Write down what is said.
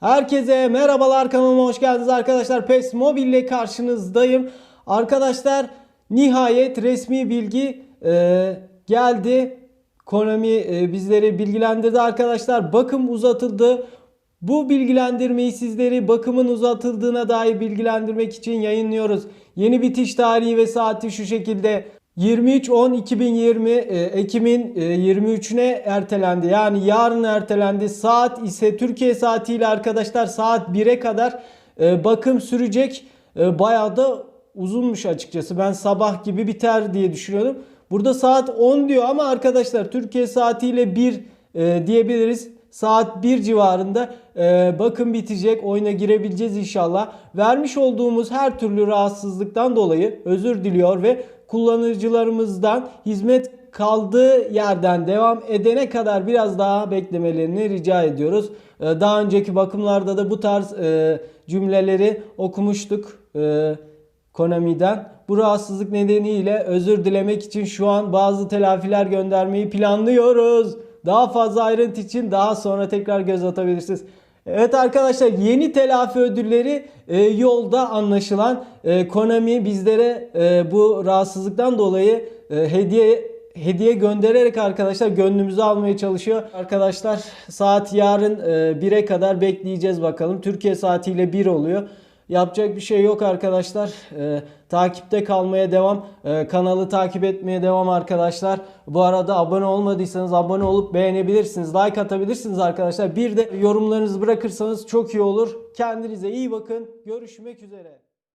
Herkese merhabalar kanalıma hoş geldiniz arkadaşlar. PES Mobil ile karşınızdayım. Arkadaşlar nihayet resmi bilgi e, geldi. Konami e, bizleri bilgilendirdi arkadaşlar. Bakım uzatıldı. Bu bilgilendirmeyi sizleri bakımın uzatıldığına dair bilgilendirmek için yayınlıyoruz. Yeni bitiş tarihi ve saati şu şekilde 23.10.2020 e, Ekim'in e, 23'üne ertelendi. Yani yarın ertelendi. Saat ise Türkiye saatiyle arkadaşlar saat 1'e kadar e, bakım sürecek. E, Bayağı da uzunmuş açıkçası. Ben sabah gibi biter diye düşünüyordum. Burada saat 10 diyor ama arkadaşlar Türkiye saatiyle 1 e, diyebiliriz. Saat 1 civarında e, bakım bitecek. Oyuna girebileceğiz inşallah. Vermiş olduğumuz her türlü rahatsızlıktan dolayı özür diliyor ve kullanıcılarımızdan hizmet kaldığı yerden devam edene kadar biraz daha beklemelerini rica ediyoruz. E, daha önceki bakımlarda da bu tarz e, cümleleri okumuştuk. E, Konami'den. Bu rahatsızlık nedeniyle özür dilemek için şu an bazı telafiler göndermeyi planlıyoruz. Daha fazla ayrıntı için daha sonra tekrar göz atabilirsiniz. Evet arkadaşlar yeni telafi ödülleri e, yolda anlaşılan e, Konami bizlere e, bu rahatsızlıktan dolayı e, hediye hediye göndererek arkadaşlar gönlümüzü almaya çalışıyor. Arkadaşlar saat yarın e, 1'e kadar bekleyeceğiz bakalım. Türkiye saatiyle 1 oluyor. Yapacak bir şey yok arkadaşlar. Ee, takipte kalmaya devam. Ee, kanalı takip etmeye devam arkadaşlar. Bu arada abone olmadıysanız abone olup beğenebilirsiniz. Like atabilirsiniz arkadaşlar. Bir de yorumlarınızı bırakırsanız çok iyi olur. Kendinize iyi bakın. Görüşmek üzere.